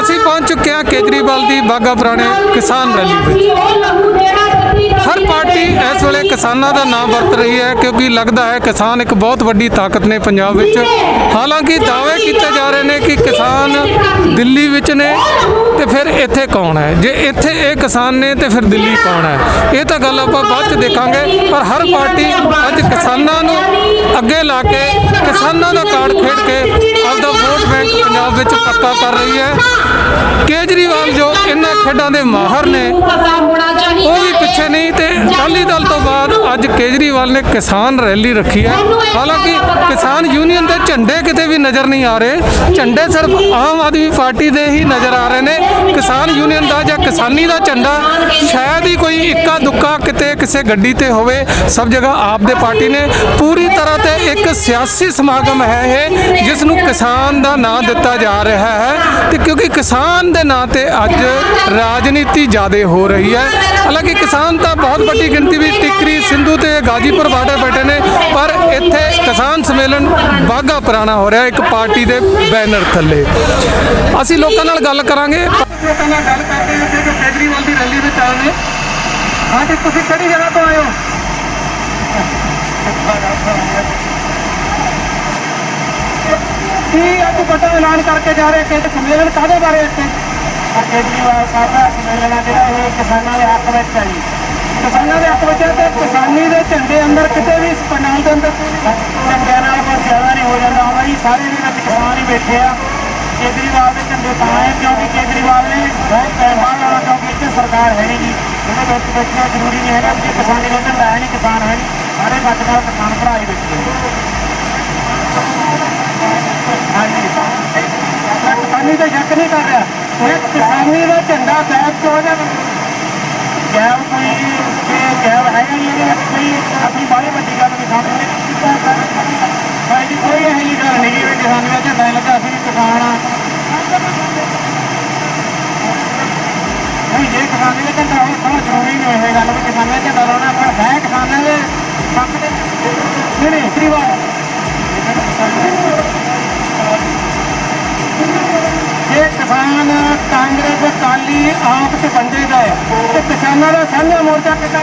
ਅਸੀਂ ਪਹੁੰਚ ਚੁੱਕੇ ਹਾਂ ਕੇਜਰੀਵਾਲ ਦੀ ਬਾਗਾ ਪੁਰਾਣੇ ਕਿਸਾਨ ਰੈਲੀ ਵਿੱਚ। ਹਰ ਪਾਰਟੀ ਇਸ ਵੇਲੇ ਕਿਸਾਨਾਂ ਦਾ ਨਾਮ ਵਰਤ ਰਹੀ ਹੈ ਕਿਉਂਕਿ ਲੱਗਦਾ ਹੈ ਕਿਸਾਨ ਇੱਕ ਬਹੁਤ ਵੱਡੀ ਤਾਕਤ ਨੇ ਪੰਜਾਬ ਵਿੱਚ। ਹਾਲਾਂਕਿ ਦਾਅਵੇ ਕੀਤੇ ਜਾ ਰਹੇ ਨੇ ਕਿ ਕਿਸਾਨ ਦਿੱਲੀ ਵਿੱਚ ਨੇ ਤੇ ਫਿਰ ਇੱਥੇ ਕੌਣ ਹੈ? ਜੇ ਇੱਥੇ ਇਹ ਕਿਸਾਨ ਨੇ ਤੇ ਫਿਰ ਦਿੱਲੀ ਕੌਣ ਹੈ? ਇਹ ਤਾਂ ਗੱਲ ਆਪਾਂ ਬਾਅਦ ਚ ਦੇਖਾਂਗੇ, ਪਰ ਹਰ ਪਾਰਟੀ ਅੱਜ ਕਿਸਾਨਾਂ ਨੂੰ ਅੱਗੇ ਲਾ ਕੇ ਕਿਸਾਨਾਂ ਦਾ ਕਾਰਡ ਖੇਡ ਕੇ ਆਪਦਾ ਵੋਟ ਬੈਂਕ ਪੰਜਾਬ ਵਿੱਚ ਪੱਕਾ ਕਰ ਰਹੀ ਹੈ। ਕੇਜਰੀਵਾਲ ਜੋ ਇਹਨਾਂ ਖੇਡਾਂ ਦੇ ਮਾਹਰ ਨੇ ਉਹ ਵੀ ਪਿੱਛੇ ਨਹੀਂ ਤੇ ਅਕਾਲੀ ਦਲ ਤੋਂ ਬਾਅਦ ਅੱਜ ਕੇਜਰੀਵਾਲ ਨੇ ਕਿਸਾਨ ਰੈਲੀ ਰੱਖੀ ਹੈ। ਹਾਲਾਂਕਿ ਕਿਸਾਨ ਯੂਨੀਅਨ ਦੇ ਝੰਡੇ ਕਿਤੇ ਵੀ ਨਜ਼ਰ ਨਹੀਂ ਆ ਰਹੇ। ਝੰਡੇ ਸਿਰਫ ਆਮ ਆਦਮੀ ਪਾਰਟੀ ਦੇ ਹੀ ਨਜ਼ਰ ਆ ਰਹੇ ਨੇ। ਕਿਸਾਨ ਯੂਨੀਅਨ ਦਾ ਜਾਂ ਕਿਸਾਨੀ ਦਾ ਝੰਡਾ ਸ਼ਾਇਦ ਹੀ ਕੋਈ ਇੱਕਾ ਦੁੱਕਾ ਕਿਤੇ ਕਿਸੇ ਗੱਡੀ ਤੇ ਹੋਵੇ। ਸਭ ਜਗ੍ਹਾ ਆਪ ਦੇ ਪਾਰਟੀ ਨੇ। ਪੂਰੀ ਤਰ੍ਹਾਂ ਤੇ ਇੱਕ ਸਿਆਸੀ ਸਮਾਗਮ ਹੈ ਇਹ ਜਿਸ ਨੂੰ ਕਿਸਾਨ ਦਾ ਨਾਂ ਦਿੱਤਾ ਜਾ ਰਿਹਾ ਹੈ ਤੇ ਕਿਉਂਕਿ ਕਿਸਾਨ ਦੇ ਨਾਂ ਤੇ ਅੱਜ ਰਾਜਨੀਤੀ ਜ਼ਿਆਦਾ ਹੋ ਰਹੀ ਹੈ। ਹਾਲਾਂਕਿ ਕਿਸਾਨ ਤਾਂ ਬਹੁਤ ਵੱਡੀ ਗਿਣਤੀ ਵਿੱਚ ਟਿਕਰੀ, ਸਿੰਧੂ ਤੇ ਗਾਜੀਪੁਰ ਬਾਰਡਰ ਬੈਠੇ ਨੇ, ਪਰ ਇੱਥੇ ਕਿਸਾਨ ਸੰਮੇਲਨ ਬਾਗਾ ਪੁਰਾਣਾ ਹੋ ਰਿਹਾ, ਇੱਕ ਪਾਰਟੀ ਦੇ ਬੈਨਰ ਥੱਲੇ। ਅਸੀਂ ਲੋਕਾਂ ਨਾਲ ਗੱਲ ਕਰਾਂਗੇ। ਲੋਕਾਂ ਨਾਲ ਗੱਲ ਕਰਦੇ ਹਾਂ ਕਿ ਕੇਜਰੀਵਾਲ ਦੀ ਰੈਲੀ ਵਿੱਚ ਆਏ ਹਾਂ ਜੀ ਤੁਸੀਂ ਕਿਹੜੀ ਜਗ੍ਹਾ ਤੋਂ ਆਏ ਹੋ? ਕੀ ਅੱਜ ਵੱਡਾ ਐਲਾਨ ਕਰਕੇ ਜਾ ਰਹੇ ਕਿ ਸੰਮੇਲਨ? ਕਾਹਦੇ ਬਾਰੇ ਇੱਥੇ? ਕੇਜਰੀਵਾਲ ਸਾਹਿਬ ਦਾ ਸੰਮੇਲਨ ਹੈ ਜਿਹੜਾ ਇਹ ਕਿਸਾਨਾਂ ਦੇ ਹੱਕ ਵਿੱਚ ਹੈ ਜੀ। ਕਿਸਾਨਾਂ ਦੇ ਹੱਕ ਵਿੱਚ ਹੈ ਤੇ ਕਿਸਾਨੀ ਦੇ ਝੰਡੇ ਅੰਦਰ ਕਿਤੇ ਵੀ ਇਸ ਪੰਡਾਲ ਦੇ ਅੰਦਰ? ਝੰਡਿਆਂ ਨਾਲ ਕੋਈ ਜ਼ਿਆਦਾ ਨਹੀਂ ਹੋ ਜਾਂਦਾ। ਹੁੰਦਾ ਜੀ ਸਾਰੇ ਦੇ ਵਿੱਚ ਕਿਸਾਨ ਹੀ ਬੈਠੇ ਆ ਕੇਜਰੀਵਾਲ ਦੇ ਝੰਡੇ ਤਾਂ ਹੈ ਕਿਉਂਕਿ ਕੇਜਰੀਵਾਲ ਨੇ ਬਹੁਤ ਬਾਅਦ ਆਉਣਾ ਕਿਉਂਕਿ ਇੱਥੇ ਸਰਕਾਰ ਹੈ ਨਹੀਂ ਜੀ। ਉਹਦੇ ਵਿੱਚ ਬੈਠਣਾ ਜ਼ਰੂਰੀ ਨਹੀਂ ਹੈਗਾ ਕਿ ਕਿਸਾਨੀ ਦਾ ਝੰਡਾ ਹੈ ਨਹੀਂ ਕਿਸਾਨ ਹੈ ਨਹੀਂ ਸਾਰੇ ਸੱਚ ਨਾਲ ਕਿਸਾਨ ਭਰਾ ਹੀ ਬੈਠੇ ਨੇ। ਹਾਂਜੀ। ਮੈਂ ਕਿਸਾਨੀ ਤੇ ਸ਼ੱਕ ਨਹੀਂ ਕਰ ਰਿਹਾ। ਇਹ ਕਿਸਾਨੀ ਦਾ ਝੰਡਾ ਗਾਇਬ ਕਿਉਂ ਹੋ ਜਾਵੇ ਗੈਬ ਕੋਈ ਇਹ ਗੈਬ ਹੈਗਾ ਜੀ ਇਹਦੇ ਵਿੱਚ ਕੋਈ ਆਪਣੀ ਬਾਹਲੀ ਵੱਡੀ ਗੱਲ ਨਹੀਂ ਸਾਹਮਣੇ ਭਾਈ ਜੀ ਕੋਈ ਇਹੋ ਜਿਹੀ ਗੱਲ ਨਹੀਂ ਵੀ ਕਿਸਾਨੀ ਦਾ ਝੰਡਾ ਲੱਗਾ ਅਸੀਂ ਵੀ ਕਿਸਾਨ ਆ ਨਹੀਂ ਜੇ ਕਿਸਾਨੀ ਦਾ ਝੰਡਾ ਹੋਵੇ ਤਾਂ ਜ਼ਰੂਰੀ ਨਹੀਂ ਇਹ ਗੱਲ ਵੀ ਕਿਸਾਨੀ ਦਾ ਝੰਡਾ ਲਾਉਣਾ ਪਰ ਹੈ ਕਿਸਾਨਾਂ ਦੇ ਪੱਖ ਦੇ ਨਹੀਂ ਨਹੀਂ ਪਰਿਵਾਰ ਜੇ ਕਿਸਾਨ ਅਕਾਲੀ ਆਪ ਤੇ ਵੰਡੇ ਦਾ ਹੈ। ਤੇ ਕਿਸਾਨਾਂ ਦਾ ਸਾਂਝਾ ਮੋਰਚਾ ਕਿੱਦਾਂ?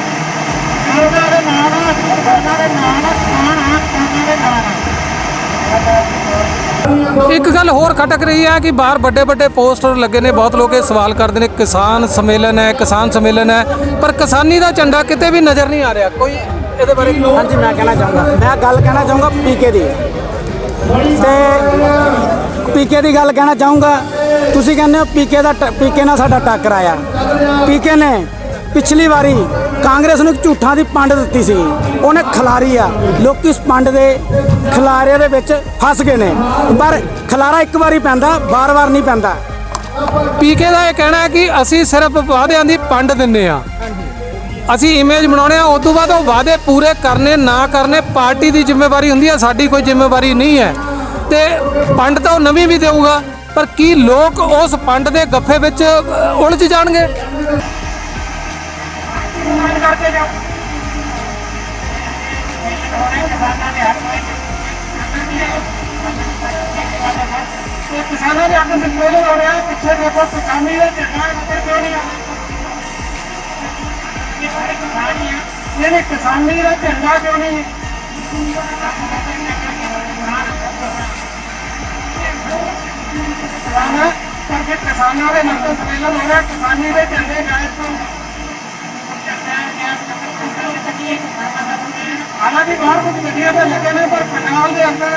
ਉਹਨਾਂ ਦੇ ਨਾਂ ਨਾਲ ਉਹਨਾਂ ਦੇ ਨਾਂ ਨਾਲ ਕਿਸਾਨ ਆ ਕਿਸਾਨਾਂ ਦੇ ਨਾਂ ਨਾਲ ਇੱਕ ਗੱਲ ਹੋਰ ਖਟਕ ਰਹੀ ਹੈ ਕਿ ਬਾਹਰ ਵੱਡੇ ਵੱਡੇ ਪੋਸਟਰ ਲੱਗੇ ਨੇ ਬਹੁਤ ਲੋਕ ਇਹ ਸਵਾਲ ਕਰਦੇ ਨੇ ਕਿਸਾਨ ਸੰਮੇਲਨ ਹੈ ਕਿਸਾਨ ਸੰਮੇਲਨ ਹੈ ਪਰ ਕਿਸਾਨੀ ਦਾ ਝੰਡਾ ਕਿਤੇ ਵੀ ਨਜ਼ਰ ਨਹੀਂ ਆ ਰਿਹਾ। ਕੋਈ ਇਹਦੇ ਬਾਰੇ ਹਾਂਜੀ ਮੈਂ ਕਹਿਣਾ ਚਾਹੂੰਗਾ ਮੈਂ ਗੱਲ ਕਹਿਣਾ ਚਾਹੂੰਗਾ ਪੀਕੇ ਦੀ। ਤੇ ਪੀਕੇ ਦੀ ਗੱਲ ਕਹਿਣਾ ਚਾਹੂੰਗਾ ਤੁਸੀਂ ਕਹਿੰਦੇ ਹੋ ਪੀਕੇ ਦਾ ਪੀਕੇ ਨਾਲ ਸਾਡਾ ਟੱਕਰ ਆਇਆ। ਪੀਕੇ ਨੇ ਪਿਛਲੀ ਵਾਰੀ ਕਾਂਗਰਸ ਨੂੰ ਇੱਕ ਝੂਠਾਂ ਦੀ ਪੰਡ ਦਿੱਤੀ ਸੀ। ਉਹਨੇ ਖਲਾਰੀ ਆ। ਲੋਕੀ ਇਸ ਪੰਡ ਦੇ ਖਿਲਾਰੇ ਦੇ ਵਿੱਚ ਫਸ ਗਏ ਨੇ। ਪਰ ਖਿਲਾਰਾ ਇੱਕ ਵਾਰੀ ਪੈਂਦਾ ਬਾਰ-ਬਾਰ ਨਹੀਂ ਪੈਂਦਾ। ਪੀਕੇ ਦਾ ਇਹ ਕਹਿਣਾ ਹੈ ਕਿ ਅਸੀਂ ਸਿਰਫ ਵਾਅਦਿਆਂ ਦੀ ਪੰਡ ਦਿੰਨੇ ਆ ਅਸੀਂ ਇਮੇਜ ਬਣਾਉਣੇ ਆ ਉਸ ਤੋਂ ਬਾਅਦ ਉਹ ਵਾਅਦੇ ਪੂਰੇ ਕਰਨੇ, ਨਾ ਕਰਨੇ, ਪਾਰਟੀ ਦੀ ਜ਼ਿੰਮੇਵਾਰੀ ਹੁੰਦੀ ਹੈ, ਸਾਡੀ ਕੋਈ ਜ਼ਿੰਮੇਵਾਰੀ ਨਹੀਂ ਹੈ। ਤੇ ਪੰਡ ਤਾਂ ਉਹ ਨਵੀਂ ਵੀ ਦੇਊਗਾ। ਪਰ ਕੀ ਲੋਕ ਉਸ ਪੰਡ ਦੇ ਗੱਫੇ ਵਿੱਚ ਉਲਝ ਜਾਣਗੇ? ਕਿਸਾਨਾਂ ਦੇ ਹੱਕ ਵਿੱਚ ਹੋ ਰਿਹਾ ਪਿੱਛੇ ਦੇਖੋ ਕਿਸਾਨੀ ਦੇ ਝੰਡਾ ਉੱਤੇ ਕਿਉਂ ਨਹੀਂ ਇਹਨੇ ਕਿਸਾਨੀ ਦਾ ਝੰਡਾ ਕਿਉਂ ਨਹੀਂ? ਕਿਸਾਨਾਂ ਕਰਕੇ ਕਿਸਾਨਾਂ ਦੇ ਨਾਲ ਸੰਮੇਲਨ ਹੋ ਰਿਹਾ ਕਿਸਾਨੀ ਦੇ ਝੰਡੇ ਗਾਇਬ ਤੋਂ ਹਾਲਾਂਕਿ ਬਾਹਰ ਕੁਝ ਗੱਡੀਆਂ ਤੇ ਲੱਗੇ ਨੇ, ਪਰ ਪੰਜਾਬ ਦੇ ਅੰਦਰ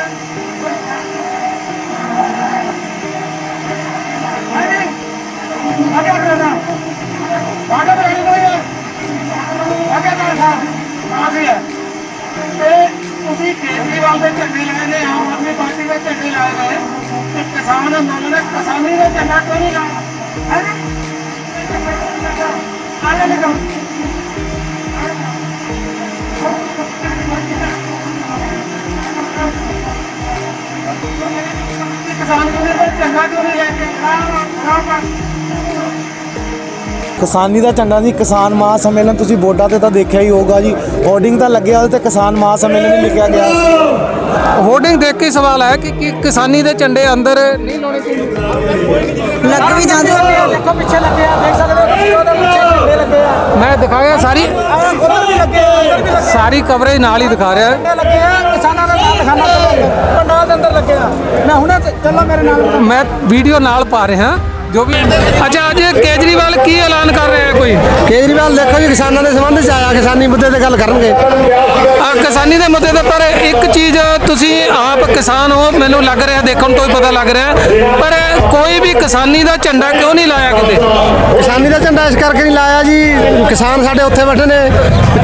ਆਗੇ ਕਰਨਾ ਆਗੇ ਕਰਨਾ ਕੋਈ ਆਗੇ ਕਰਨਾ ਆਗੇ ਤੇ ਤੁਸੀਂ ਕੇਜਰੀਵਾਲ ਦੇ ਝੰਡੇ ਲਾਏ ਨੇ ਆਮ ਆਦਮੀ ਪਾਰਟੀ ਦੇ ਝੰਡੇ ਲਾਏ ਨੇ ਤੇ ਕਿਸਾਨ ਅੰਦੋਲਨ ਦੇ ਕਿਸਾਨੀ ਦੇ ਝੰਡਾ ਕਿਉਂ ਨਹੀਂ ਲਾਇਆ ਹੈ ਆਲੇ ਲਗਾਓ ਕਿਸਾਨ ਕਿਉਂ ਨਹੀਂ ਕਿਉਂ ਨਹੀਂ ਲੈ ਕੇ ਆਹ ਆਹ ਕਿਸਾਨੀ ਦਾ ਝੰਡਾ ਜੀ, ਕਿਸਾਨ ਮਹਾ ਸੰਮੇਲਨ ਤੁਸੀਂ ਬੋਰਡਾਂ ਤੇ ਤਾਂ ਦੇਖਿਆ ਹੀ ਹੋਊਗਾ ਜੀ। ਹੋਰਡਿੰਗ ਤਾਂ ਲੱਗਿਆ ਉਹਦੇ ਤੇ ਕਿਸਾਨ ਮਹਾ ਸੰਮੇਲਨ ਵੀ ਲਿਖਿਆ ਗਿਆ। ਹੋਰਡਿੰਗ ਦੇਖ ਕੇ ਸਵਾਲ ਹੈ ਕਿ ਕਿ ਕਿਸਾਨੀ ਦੇ ਝੰਡੇ ਅੰਦਰ ਨਹੀਂ ਲਾਉਣੇ ਚਾਹੀਦੇ। ਲੱਗ ਵੀ ਜਾਂਦੇ ਦੇਖੋ ਪਿੱਛੇ ਲੱਗੇ ਆ ਦੇਖ ਸਕਦੇ ਹੋ ਤੁਸੀਂ ਉਹਦੇ ਪਿੱਛੇ ਝੰਡੇ ਲੱਗੇ ਆ। ਮੈਂ ਦਿਖਾਇਆ ਸਾਰੀ ਆਹ ਉੱਧਰ ਵੀ ਲੱਗੇ ਆ ਉੱਧਰ ਵੀ ਲੱਗੇ ਸਾਰੀ ਕਵਰੇਜ ਨਾਲ ਹੀ ਦਿਖਾ ਰਿਹਾ। ਝੰਡੇ ਲੱਗੇ ਆ ਕਿਸਾਨਾਂ ਦਾ ਨਾਲ ਦਿਖਾਣਾ ਚਾਹੁੰਦਾ ਪੰਡਾਲ ਦੇ ਅੰਦਰ ਲੱਗੇ ਆ। ਮੈਂ ਹੁਣੇ ਚੱਲੋ ਮੇਰੇ ਨਾਲ। ਮੈਂ ਵੀਡੀਓ ਨਾਲ ਪਾ ਰਿਹਾ। ਜੋ ਵੀ ਅੱਛਾ ਅੱਜ ਕੇਜਰੀਵਾਲ ਕੀ ਐਲਾਨ ਕਰ ਰਿਹਾ ਹੈ ਕੋਈ? ਕੇਜਰੀਵਾਲ ਦੇਖੋ ਜੀ ਕਿਸਾਨਾਂ ਦੇ ਸੰਬੰਧ ਚ ਆਇਆ ਕਿਸਾਨੀ ਮੁੱਦੇ ਤੇ ਗੱਲ ਕਰਨਗੇ। ਆ ਕਿਸਾਨੀ ਦੇ ਮੁੱਦੇ ਤੇ ਪਰ ਇੱਕ ਚੀਜ਼ ਤੁਸੀਂ ਆਪ ਕਿਸਾਨ ਹੋ ਮੈਨੂੰ ਲੱਗ ਰਿਹਾ ਦੇਖਣ ਤੋਂ ਹੀ ਪਤਾ ਲੱਗ ਰਿਹਾ। ਪਰ ਕੋਈ ਵੀ ਕਿਸਾਨੀ ਦਾ ਝੰਡਾ ਕਿਉਂ ਨਹੀਂ ਲਾਇਆ ਕਿਤੇ? ਕਿਸਾਨੀ ਦਾ ਝੰਡਾ ਇਸ ਕਰਕੇ ਨਹੀਂ ਲਾਇਆ ਜੀ ਕਿਸਾਨ ਸਾਡੇ ਉੱਥੇ ਬੈਠੇ ਨੇ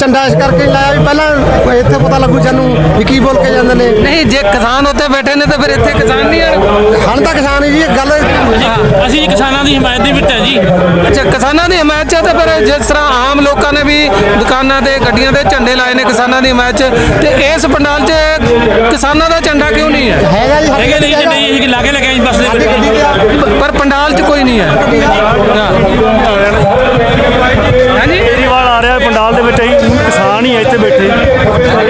ਝੰਡਾ ਇਸ ਕਰਕੇ ਨਹੀਂ ਲਾਇਆ ਵੀ ਪਹਿਲਾਂ ਇੱਥੇ ਪਤਾ ਲੱਗੂ ਸਾਨੂੰ ਵੀ ਕੀ ਬੋਲ ਕੇ ਜਾਂਦੇ ਨੇ। ਨਹੀਂ ਜੇ ਕਿਸਾਨ ਉੱਥੇ ਬੈਠੇ ਨੇ ਤਾਂ ਫਿਰ ਇੱਥੇ ਕਿਸਾਨ ਨਹੀਂ ਹਣ ਤਾਂ ਕਿਸਾਨ ਹੀ ਜੀ ਇਹ ਗੱਲ ਅਸੀਂ ਕਿਸਾਨਾਂ ਦੀ ਹਮਾਇਤ ਦੇ ਵਿੱਚ ਹੈ ਜੀ। ਅੱਛਾ ਕਿਸਾਨਾਂ ਦੀ ਹਮਾਇਤ 'ਚ ਹੈ ਤਾਂ ਫਿਰ ਜਿਸ ਤਰ੍ਹਾਂ ਆਮ ਲੋਕਾਂ ਨੇ ਵੀ ਦੁਕਾਨਾਂ ਤੇ ਗੱਡੀਆਂ ਤੇ ਝੰਡੇ ਲਾਏ ਨੇ ਕਿਸਾਨਾਂ ਦੀ ਹਮਾਇਤ 'ਚ ਤੇ ਇਸ ਪੰਡਾਲ 'ਚ ਕਿਸਾਨਾਂ ਦਾ ਝੰਡਾ ਕਿਉਂ ਨਹੀਂ ਹੈ? ਹੈਗਾ ਜੀ ਹੈਗੇ ਨਹੀਂ ਜੀ ਨਹੀਂ ਅਸੀਂ ਲਾਗੇ ਲੱਗੇ ਜੀ ਬਸ ਦੇ ਵਿੱਚ। ਪਰ ਪੰਡਾਲ 'ਚ ਕੋਈ ਨਹੀਂ ਹੈ। ਹਾਂਜੀ? ਕੇਜਰੀਵਾਲ ਆ ਰਿਹਾ ਪੰਡਾਲ ਦੇ ਵਿੱਚ ਅਸੀਂ ਕਿਸਾਨ ਹੀ ਇੱਥੇ ਬੈਠੇ।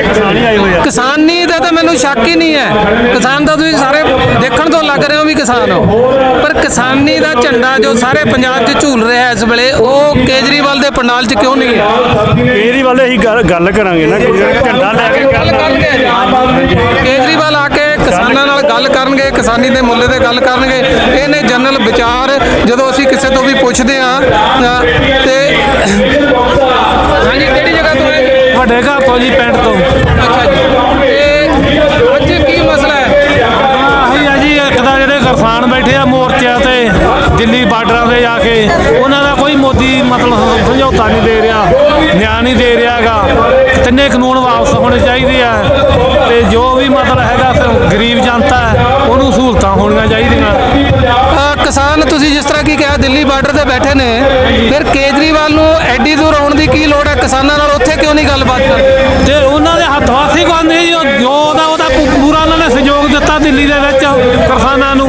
ਕਿਸਾਨ ਹੀ ਆਏ ਹੋਏ ਆ। ਕਿਸਾਨੀ ਦਾ ਤਾਂ ਮੈਨੂੰ ਸ਼ੱਕ ਹੀ ਨਹੀਂ ਹੈ। ਕਿਸਾਨ ਦਾ ਤੁਸੀਂ ਲੱਗ ਰਹੇ ਹੋ ਵੀ ਕਿਸਾਨ ਹੋ? ਪਰ ਕਿਸਾਨੀ ਦਾ ਝੰਡਾ ਜੋ ਸਾਰੇ ਪੰਜਾਬ 'ਚ ਝੂਲ ਰਿਹਾ ਇਸ ਵੇਲੇ ਉਹ ਕੇਜਰੀਵਾਲ ਦੇ ਪੰਡਾਲ 'ਚ ਕਿਉਂ ਨਹੀਂ ਹੈ? ਕੇਜਰੀਵਾਲ ਅਸੀਂ ਗੱਲ ਕਰਾਂਗੇ ਨਾ ਝੰਡਾ ਲੈ ਕੇ ਗੱਲ ਕੇਜਰੀਵਾਲ ਆ ਕੇ ਕਿਸਾਨਾਂ ਨਾਲ ਗੱਲ ਕਰਨਗੇ ਕਿਸਾਨੀ ਦੇ ਮੁੱਲੇ ਤੇ ਗੱਲ ਕਰਨਗੇ। ਇਹ ਨੇ ਜਨਰਲ ਵਿਚਾਰ ਜਦੋਂ ਅਸੀਂ ਕਿਸੇ ਤੋਂ ਵੀ ਪੁੱਛਦੇ ਆ ਤੇ ਹਾਂਜੀ ਕਿਹੜੀ ਜਗ੍ਹਾ ਤੋਂ ਹੈ ਵੱਡੇ ਘਰ ਤੋਂ ਜੀ ਪਿੰਡ ਤੋਂ। ਅੱਛਾ ਜੀ। ਕਿਸਾਨ ਬੈਠੇ ਆ ਮੋਰਚਿਆਂ ਤੇ ਦਿੱਲੀ ਬਾਰਡਰਾਂ ਤੇ ਜਾ ਕੇ। ਉਹਨਾਂ ਦਾ ਕੋਈ ਮੋਦੀ ਮਤਲਬ ਸਮਝੌਤਾ ਨਹੀਂ ਦੇ ਰਿਹਾ ਨਿਆਂ ਨਹੀਂ ਦੇ ਰਿਹਾਗਾ ਤਿੰਨੇ ਕਾਨੂੰਨ ਵਾਪਸ ਹੋਣੇ ਚਾਹੀਦੇ ਆ। ਤੇ ਜੋ ਵੀ ਮਤਲਬ ਹੈਗਾ ਫਿਰ ਗਰੀਬ ਜਨਤਾ ਹੈ ਉਹਨੂੰ ਸਹੂਲਤਾਂ ਹੋਣੀਆਂ ਚਾਹੀਦੀਆਂ। ਕਿਸਾਨ ਤੁਸੀਂ ਜਿਸ ਤਰ੍ਹਾਂ ਕੀ ਕਿਹਾ ਦਿੱਲੀ ਬਾਰਡਰ ਤੇ ਬੈਠੇ ਨੇ ਫਿਰ ਕੇਜਰੀਵਾਲ ਨੂੰ ਐਡੀ ਦੂਰ ਆਉਣ ਦੀ ਕੀ ਲੋੜ ਹੈ? ਕਿਸਾਨਾਂ ਨਾਲ ਉੱਥੇ ਕਿਉਂ ਨਹੀਂ ਗੱਲਬਾਤ? ਕਰਦੇ ਤੇ ਉਹਨਾਂ ਦੇ ਹੱਥ ਵਾਸੀ ਕੋਈ ਨਹੀਂ ਜੋ ਜੋ ਉਹਦਾ ਉਹਦਾ ਪੂਰਾ ਉਹਨਾਂ ਨੇ ਸਹਿਯੋਗ ਦਿੱਤਾ ਦਿੱਲੀ ਦੇ ਵਿੱਚ ਕਿਸਾਨਾਂ ਨੂੰ।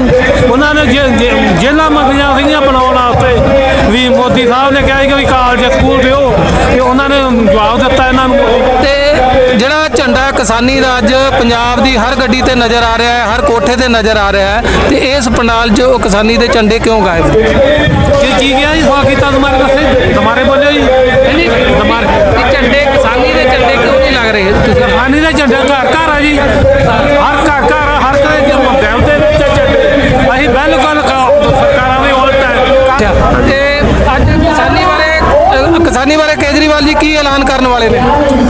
ਉਹਨਾਂ ਨੇ ਜੇ- ਜੇ- ਜੇਲ੍ਹਾਂ ਮੰਗੀਆਂ ਸੀਗੀਆਂ ਬਣਾਉਣ ਵਾਸਤੇ। ਵੀ ਮੋਦੀ ਸਾਹਿਬ ਨੇ ਕਿਹਾ ਸੀ ਕਿ ਵੀ ਕਾਲਜ ਸਕੂਲ ਦਿਓ ਤੇ ਉਹਨਾਂ ਨੇ ਜਵਾਬ ਦਿੱਤਾ ਇਹਨਾਂ ਨੂੰ। ਤੇ ਜਿਹੜਾ ਝੰਡਾ ਕਿਸਾਨੀ ਦਾ ਅੱਜ ਪੰਜਾਬ ਦੀ ਹਰ ਗੱਡੀ ਤੇ ਨਜ਼ਰ ਆ ਰਿਹਾ ਹੈ ਹਰ ਕੋਠੇ ਤੇ ਨਜ਼ਰ ਆ ਰਿਹਾ ਹੈ ਤੇ ਇਸ ਪੰਡਾਲ 'ਚ ਉਹ ਕਿਸਾਨੀ ਦੇ ਝੰਡੇ ਕਿਉਂ ਗਾਇਬ? ਕੀ ਕੀ ਗਿਆ ਜੀ ਸਵਾ ਕੀਤਾ ਤੁਹਾਡੇ ਪਾਸੇ ਤੁਹਾਡੇ ਬੋਲਿਓ ਜੀ। ਨਹੀਂ ਤੁਹਾਡੇ ਝੰਡੇ ਕਿਸਾਨੀ ਦੇ ਝੰਡੇ ਕਿਉਂ ਨਹੀਂ ਲੱਗ ਰਹੇ ਤੁਸੀਂ? ਕਿਸਾਨੀ ਦੇ ਝੰਡੇ ਘਰ ਘਰ ਆ ਜੀ। ਹਰ ਘਰ ਘਰ ਹਰ ਦੇਵ ਦੇ ਵਿੱਚ ਆ ਝੰਡੇ। ਅਸੀਂ ਬਿਲਕੁਲ ਸਰਕਾਰਾਂ ਦੇ ਉਲਟ ਹੈ ਤੇ ਅੱਜ ਕਿਸਾਨੀ ਬਾਰੇ ਅਹ ਕਿਸਾਨੀ ਬਾਰੇ ਕੇਜਰੀਵਾਲ ਜੀ ਕੀ ਐਲਾਨ ਕਰਨ ਵਾਲੇ ਨੇ?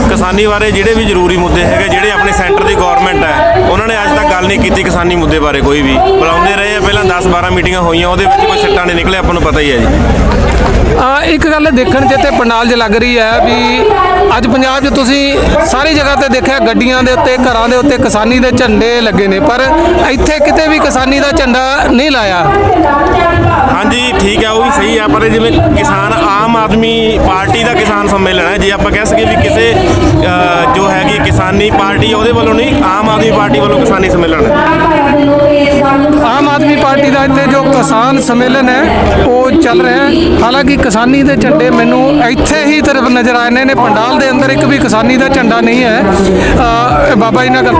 ਕਿਸਾਨੀ ਬਾਰੇ ਜਿਹੜੇ ਵੀ ਜ਼ਰੂਰੀ ਮੁੱਦੇ ਹੈਗੇ ਜਿਹੜੇ ਆਪਣੇ ਸੈਂਟਰ ਦੀ ਗਵਰਨਮੈਂਟ ਹੈ ਉਹਨਾਂ ਨੇ ਅੱਜ ਤੱਕ ਗੱਲ ਨਹੀਂ ਕੀਤੀ ਕਿਸਾਨੀ ਮੁੱਦੇ ਬਾਰੇ ਕੋਈ ਵੀ। ਬੁਲਾਉਂਦੇ ਰਹੇ ਆ ਪਹਿਲਾਂ 10 12 ਮੀਟਿੰਗਾਂ ਹੋਈਆਂ ਉਹਦੇ ਵਿੱਚ ਕੋਈ ਸਿੱਟਾ ਨਹੀਂ ਨਿਕਲਿਆ ਆਪਾਂ ਨੂੰ ਪਤਾ ਹੀ ਹੈ ਜੀ। ਆ ਇੱਕ ਗੱਲ ਦੇਖਣ 'ਚ ਤੇ ਪੰਡਾਲ 'ਚ ਲੱਗ ਰਹੀ ਹੈ ਵੀ ਅੱਜ ਪੰਜਾਬ 'ਚ ਤੁਸੀਂ ਸਾਰੀ ਜਗ੍ਹਾ ਤੇ ਦੇਖਿਆ ਗੱਡੀਆਂ ਦੇ ਉੱਤੇ ਘਰਾਂ ਦੇ ਉੱਤੇ ਕਿਸਾਨੀ ਦੇ ਝੰਡੇ ਲੱਗੇ ਨੇ ਪਰ ਇੱਥੇ ਕਿਤੇ ਵੀ ਕਿਸਾਨੀ ਦਾ ਝੰਡਾ ਨਹੀਂ ਲਾਇਆ। ਹਾਂਜੀ ਠੀਕ ਪਰ ਜਿਵੇਂ ਕਿਸਾਨ ਆਮ ਆਦਮੀ ਪਾਰਟੀ ਦਾ ਕਿਸਾਨ ਸੰਮੇਲਨ ਹੈ, ਜੇ ਆਪਾਂ ਕਹਿ ਸਕੀਏ ਵੀ ਕਿਸੇ ਜੋ ਹੈਗੀ ਕਿਸਾਨੀ ਪਾਰਟੀ, ਉਹਦੇ ਵੱਲੋਂ ਨਹੀਂ, ਆਮ ਆਦਮੀ ਪਾਰਟੀ ਵੱਲੋਂ ਕਿਸਾਨੀ ਸੰਮੇਲਨ ਹੈ। ਆਮ ਆਦਮੀ ਪਾਰਟੀ ਦਾ ਇੱਥੇ ਜੋ ਕਿਸਾਨ ਸੰਮੇਲਨ ਹੈ, ਉਹ ਚੱਲ ਰਿਹਾ ਹੈ। ਹਾਲਾਂਕਿ ਕਿਸਾਨੀ ਦੇ ਝੰਡੇ ਮੈਨੂੰ ਇੱਥੇ ਹੀ ਤਰਫ ਨਜ਼ਰ ਆਏ ਨੇ ਨੇ ਪੰਡਾਲ ਦੇ ਅੰਦਰ ਇੱਕ ਵੀ ਕਿਸਾਨੀ ਦਾ ਝੰਡਾ ਨਹੀਂ ਹੈ। ਬਾਬਾ ਜੀ ਨਾਲ ਗੱਲ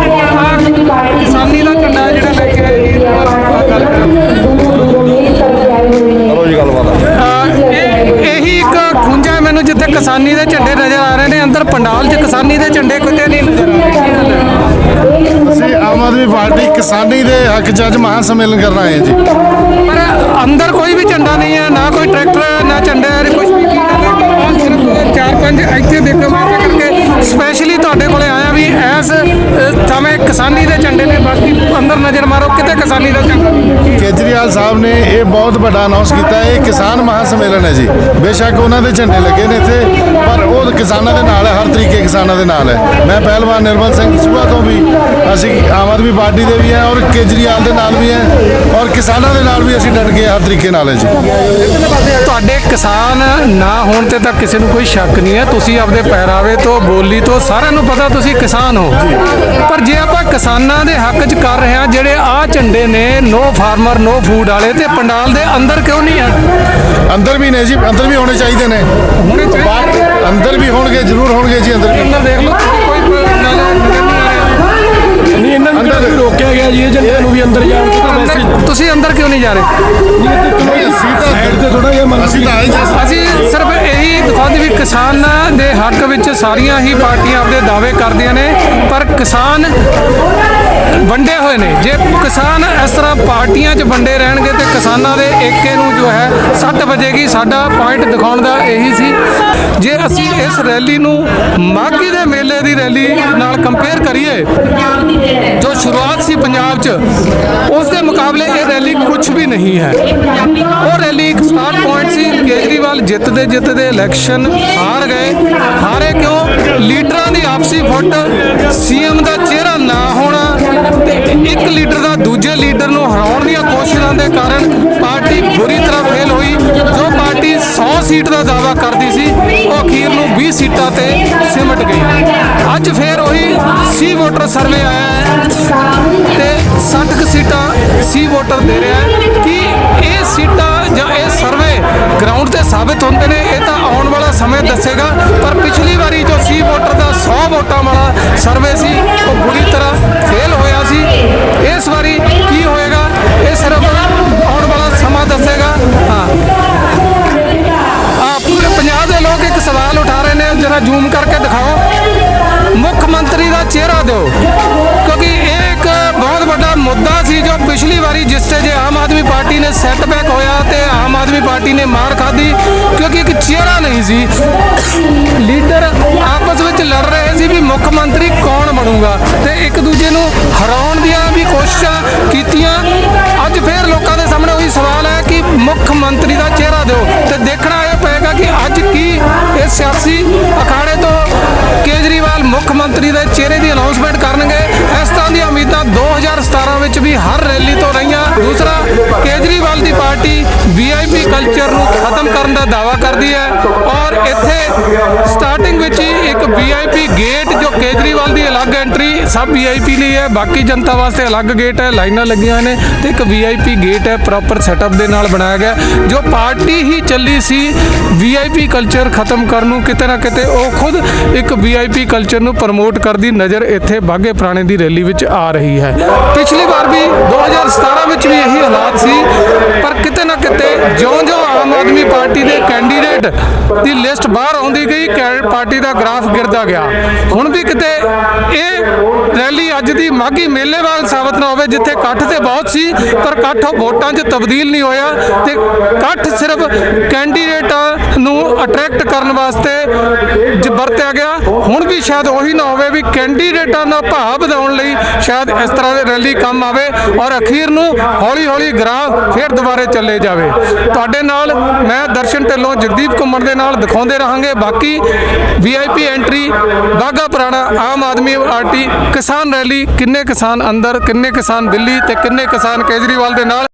ਦੇ ਝੰਡੇ ਕਿਤੇ ਨਹੀਂ ਨਜ਼ਰ ਆ ਰਹੇ ਆਮ ਆਦਮੀ ਪਾਰਟੀ ਕਿਸਾਨੀ ਦੇ ਹੱਕ 'ਚ ਅੱਜ ਮਹਾਂ ਸੰਮੇਲਨ ਕਰਨ ਆਏ ਜੀ। ਪਰ ਅੰਦਰ ਕੋਈ ਵੀ ਝੰਡਾ ਨਹੀਂ ਹੈ ਨਾ ਕੋਈ ਟਰੈਕਟਰ ਨਾ ਝੰਡਾ ਕਿਸਾਨੀ ਦੇ ਝੰਡੇ ਨੇ ਬਾਕੀ ਅੰਦਰ ਨਜ਼ਰ ਮਾਰੋ ਕਿਤੇ ਕਿਸਾਨੀ ਦਾ ਝੰਡਾ। ਕੇਜਰੀਵਾਲ ਸਾਹਿਬ ਨੇ ਇਹ ਬਹੁਤ ਵੱਡਾ ਅਨਾਉਂਸ ਕੀਤਾ ਹੈ ਕਿਸਾਨ ਮਹਾਂ ਸੰਮੇਲਨ ਹੈ ਜੀ। ਬੇਸ਼ੱਕ ਉਹਨਾਂ ਦੇ ਝੰਡੇ ਲੱਗੇ ਨੇ ਇੱਥੇ ਪਰ ਉਹ ਕਿਸਾਨਾਂ ਦੇ ਨਾਲ ਹੈ ਹਰ ਤਰੀਕੇ ਕਿਸਾਨਾਂ ਦੇ ਨਾਲ ਹੈ। ਮੈਂ ਪਹਿਲਵਾਨ ਨਿਰਮਲ ਸਿੰਘ ਸੂਬਾ ਤੋਂ ਵੀ ਅਸੀਂ ਆਮ ਆਦਮੀ ਪਾਰਟੀ ਦੇ ਵੀ ਹੈ ਔਰ ਕੇਜਰੀਵਾਲ ਦੇ ਨਾਲ ਵੀ ਹੈ ਔਰ ਕਿਸਾਨਾਂ ਦੇ ਨਾਲ ਵੀ ਅਸੀਂ ਡਟ ਕੇ ਹਰ ਤਰੀਕੇ ਨਾਲ ਹੈ ਜੀ। ਤੁਹਾਡੇ ਕਿਸਾਨ ਨਾ ਹੋਣ ਤੇ ਤਾਂ ਕਿਸੇ ਨੂੰ ਕੋਈ ਸ਼ੱਕ ਨਹੀਂ ਹੈ। ਤੁਸੀਂ ਆਪਦੇ ਪਹਿਰਾਵੇ ਤੋਂ ਬੋਲੀ ਤੋਂ ਸਾਰਿਆਂ ਨੂੰ ਪਤਾ ਤੁਸੀਂ ਕਿਸਾਨ ਹੋ। ਪਰ ਜੇ ਆਪਾਂ ਕਿਸਾਨਾਂ ਦੇ ਹੱਕ 'ਚ ਕਰ ਰਹੇ ਜਿਹੜੇ ਆਹ ਝੰਡੇ ਨੇ ਨੋ ਫਾਰਮਰ ਨੋ ਫੂਡ ਵਾਲੇ ਤੇ ਪੰਡਾਲ ਦੇ ਅੰਦਰ ਕਿਉਂ ਨਹੀਂ ਹੈ ਅੰਦਰ ਵੀ ਨੇ ਜੀ ਅੰਦਰ ਵੀ ਹੋਣੇ ਚਾਹੀਦੇ ਨੇ। ਅੰਦਰ ਵੀ ਹੋਣਗੇ ਜ਼ਰੂਰ ਹੋਣਗੇ ਜੀ ਅੰਦਰ ਅੰਦਰ ਦੇਖ ਲਓ ਕੋਈ ਨਹੀਂ ਆ ਨਹੀਂ ਇਹਨਾਂ ਅੰਦਰ ਰੋਕਿਆ ਗਿਆ ਜੀ ਏਜੰਟਾਂ ਨੂੰ ਵੀ ਅੰਦਰ ਜਾਣ ਤੋਂ ਵੈਸੇ ਤੁਸੀਂ ਅੰਦਰ ਕਿਉਂ ਨਹੀਂ ਜਾ ਰਹੇ? ਅਸੀਂ ਤਾਂ ਸਾਈਡ ਤੇ ਥੋੜਾ ਜਿਹਾ ਮੰਗ ਅਸੀਂ ਤਾਂ ਆਏ ਜਾ। ਅਸੀਂ ਸਿਰਫ ਅੱਜ ਵੀ ਕਿਸਾਨਾਂ ਦੇ ਹੱਕ ਵਿੱਚ ਸਾਰੀਆਂ ਹੀ ਪਾਰਟੀਆਂ ਆਪਦੇ ਦਾਅਵੇ ਕਰਦੀਆਂ ਨੇ, ਪਰ ਕਿਸਾਨ ਵੰਡੇ ਹੋਏ ਨੇ। ਜੇ ਕਿਸਾਨ ਇਸ ਤਰ੍ਹਾਂ ਪਾਰਟੀਆਂ 'ਚ ਵੰਡੇ ਰਹਿਣਗੇ ਤੇ ਕਿਸਾਨਾਂ ਦੇ ਏਕੇ ਨੂੰ ਜੋ ਹੈ ਸੱਟ ਵੱਜੇਗੀ। ਸਾਡਾ ਪੁਆਇੰਟ ਦਿਖਾਉਣ ਦਾ ਇਹੀ ਸੀ। ਜੇ ਅਸੀਂ ਇਸ ਰੈਲੀ ਨੂੰ ਮਾਘੀ ਦੇ ਮੇਲੇ ਦੀ ਰੈਲੀ ਨਾਲ ਕੰਪੇਅਰ ਕਰੀਏ, ਜੋ ਸ਼ੁਰੂਆਤ ਸੀ ਪੰਜਾਬ 'ਚ, ਉਸ ਦੇ ਮੁਕਾਬਲੇ ਇਹ ਰੈਲੀ ਕੁਝ ਵੀ ਨਹੀਂ ਹੈ। ਉਹ ਰੈਲੀ ਇੱਕ ਸਟਾਰਟ ਪੁਆਇੰਟ ਸੀ। ਕੇਜਰੀਵਾਲ ਜਿੱਤਦੇ ਜਿੱਤਦੇ ਇਲੈਕਸ਼ਨ ਹਾਰ ਗਏ। ਹਾਰੇ ਕਿਉਂ? ਲੀਡਰਾਂ ਦੀ ਆਪਸੀ ਫੁੱਟ, ਸੀਐਮ ਦਾ ਚਿਹਰਾ ਨਾ ਹੋਣਾ ਤੇ ਇੱਕ ਲੀਡਰ ਦਾ ਦੂਜੇ ਲੀਡਰ ਨੂੰ ਹਰਾਉਣ ਦੀਆਂ ਕੋਸ਼ਿਸ਼ਾਂ ਦੇ ਕਾਰਨ ਪਾਰਟੀ ਬੁਰੀ ਤਰ੍ਹਾਂ ਫੇਲ ਹੋਈ, ਜੋ ਪਾਰਟੀ 100 ਸੀਟ ਦਾ ਦਾਅਵਾ ਕਰਦੀ ਸੀ। ਸੀਟਾਂ ਤੇ ਸਿਮਟ ਗਈ। ਅੱਜ ਫੇਰ ਉਹੀ ਸੀ ਵੋਟਰ ਸਰਵੇ ਆਇਆ ਹੈ ਤੇ 60 ਕੁ ਸੀਟਾਂ ਸੀ ਵੋਟਰ ਦੇ ਰਿਹਾ ਕਿ ਇਹ ਸੀਟਾਂ ਜਾਂ ਇਹ ਸਰਵੇ ਗਰਾਊਂਡ ਤੇ ਸਾਬਤ ਹੁੰਦੇ ਨੇ? ਇਹ ਤਾਂ ਆਉਣ ਵਾਲਾ ਸਮੇਂ ਦੱਸੇਗਾ। ਪਰ ਪਿਛਲੀ ਵਾਰੀ ਜੋ ਸੀ ਵੋਟਰ ਦਾ 100 ਵੋਟਾਂ ਵਾਲਾ ਸਰਵੇ ਸੀ, ਉਹ ਬੁਰੀ ਤਰ੍ਹਾਂ ਲੀਡਰ ਆਪਸ ਵਿੱਚ ਲੜ ਰਹੇ ਸੀ ਵੀ ਮੁੱਖ ਮੰਤਰੀ ਕੌਣ ਬਣੂਗਾ ਤੇ ਇੱਕ ਦੂਜੇ ਨੂੰ ਹਰਾਉਣ ਦੀਆਂ ਵੀ ਕੋਸ਼ਿਸ਼ਾਂ ਕੀਤੀਆਂ। ਅੱਜ ਫੇਰ ਲੋਕਾਂ ਦੇ ਸਾਹਮਣੇ ਉਹੀ ਸਵਾਲ ਹੈ ਕਿ ਮੁੱਖ ਮੰਤਰੀ ਦਾ ਚਿਹਰਾ ਦਿਓ ਤੇ ਦੇਖਣਾ ਇਹ ਪਏਗਾ ਕਿ ਅੱਜ ਕੀ ਇਹ ਸਿਆਸੀ ਅਖਾੜੇ ਤੋਂ ਕੇਜਰੀਵਾਲ ਮੁੱਖ ਮੰਤਰੀ ਦੇ ਚਿਹਰੇ ਦੀ ਅਨਾਉਂਸਮੈਂਟ ਕਰਨਗੇ। ਇਸ ਤਰ੍ਹਾਂ ਦੀਆਂ ਉਮੀਦਾਂ 2017 ਵਿੱਚ ਵੀ ਹਰ ਰੈਲੀ ਤੋਂ ਰਹੀਆਂ। ਦੂਸਰਾ, ਕੇਜਰੀਵਾਲ ਦੀ ਪਾਰਟੀ ਵੀਆਈਪੀ ਕਲਚਰ ਨੂੰ ਖਤਮ ਦਾਅਵਾ ਕਰਦੀ ਹੈ। ਔਰ ਇੱਥੇ ਸਟਾਰਟਿੰਗ ਵਿੱਚ ਹੀ ਇੱਕ ਵੀਆਈਪੀ ਗੇਟ ਜੋ ਕੇਜਰੀਵਾਲ ਦੀ ਅਲੱਗ ਐਂਟਰੀ ਸਭ ਵੀਆਈਪੀ ਲਈ ਹੈ। ਬਾਕੀ ਜਨਤਾ ਵਾਸਤੇ ਅਲੱਗ ਗੇਟ ਹੈ, ਲਾਈਨਾਂ ਲੱਗੀਆਂ ਨੇ ਤੇ ਇੱਕ ਵੀਆਈਪੀ ਗੇਟ ਹੈ ਪ੍ਰੋਪਰ ਸੈਟਅਪ ਦੇ ਨਾਲ ਬਣਾਇਆ ਗਿਆ। ਜੋ ਪਾਰਟੀ ਹੀ ਚੱਲੀ ਸੀ ਵੀਆਈਪੀ ਕਲਚਰ ਖਤਮ ਕਰਨ ਨੂੰ, ਕਿਤੇ ਨਾ ਕਿਤੇ ਉਹ ਖੁਦ ਇੱਕ ਵੀਆਈਪੀ ਕਲਚਰ ਨੂੰ ਪ੍ਰਮੋਟ ਕਰਦੀ ਨਜ਼ਰ ਇੱਥੇ ਬਾਗੇ ਪੁਰਾਣੇ ਦੀ ਰੈਲੀ ਵਿੱਚ ਆ ਰਹੀ ਹੈ। ਪਿਛਲੀ ਵਾਰ ਵੀ 2017 ਵਿੱਚ ਵੀ ਇਹੀ ਹਾਲਾਤ ਸੀ, ਪਰ ਕਿਤੇ ਨਾ ਕਿਤੇ ਜਿਉਂ-ਜਿਉਂ ਆਮ ਆਦਮੀ ਪਾਰਟੀ ਦੇ ਕੈਂਡੀਡੇਟ ਦੀ ਲਿਸਟ ਬਾਹਰ ਆਉਂਦੀ ਗਈ ਕੈ- ਪਾਰਟੀ ਦਾ ਗ੍ਰਾਫ ਗਿਰਦਾ ਗਿਆ। ਹੁਣ ਵੀ ਕਿਤੇ ਇਹ ਰੈਲੀ ਅੱਜ ਦੀ ਮਾਘੀ ਮੇਲੇ ਵਾਂਗ ਸਾਬਤ ਨਾ ਹੋਵੇ, ਜਿੱਥੇ ਇਕੱਠ ਤੇ ਬਹੁਤ ਸੀ, ਪਰ ਇਕੱਠ ਵੋਟਾਂ 'ਚ ਤਬਦੀਲ ਨਹੀਂ ਹੋਇਆ ਤੇ ਇਕੱਠ ਸਿਰਫ ਕੈਂਡੀਡੇਟਾਂ ਨੂੰ ਅਟਰੈਕਟ ਕਰਨ ਵਾਸਤੇ ਵਰਤਿਆ ਗਿਆ। ਹੁਣ ਵੀ ਸ਼ਾਇਦ ਉਹੀ ਨਾ ਹੋਵੇ ਵੀ ਕੈਂਡੀਡੇਟਾਂ ਦਾ ਭਾਅ ਵਧਾਉਣ ਲਈ ਸ਼ਾਇਦ ਇਸ ਤਰ੍ਹਾਂ ਦੀ ਰੈਲੀ ਕੰਮ ਆਵੇ ਔਰ ਅਖੀਰ ਨੂੰ ਹੌਲੀ ਹੌਲੀ ਗ੍ਰਾਫ ਫਿਰ ਦੁਬਾਰੇ ਚੱਲੇ ਜਾਵੇ। ਤੁਹਾਡੇ ਨਾਲ ਮੈਂ ਦਰਸ਼ਨ ਢਿੱਲੋਂ ਜਗਦੀਪ ਘੁੰਮਣ ਦੇ ਨਾਲ ਦਿਖਾਉਂਦੇ ਰਹਾਂਗੇ। ਬਾਕੀ ਵੀਆਈਪੀ ਐਂਟਰੀ ਬਾਗਾ ਪੁਰਾਣਾ ਆਮ ਆਦਮੀ ਪਾਰਟੀ ਕਿਸਾਨ ਰੈਲੀ, ਕਿੰਨੇ ਕਿਸਾਨ ਅੰਦਰ, ਕਿੰਨੇ ਕਿਸਾਨ ਦਿੱਲੀ ਤੇ ਕਿੰਨੇ ਕਿਸਾਨ ਕੇਜਰੀਵਾਲ ਦੇ ਨਾਲ।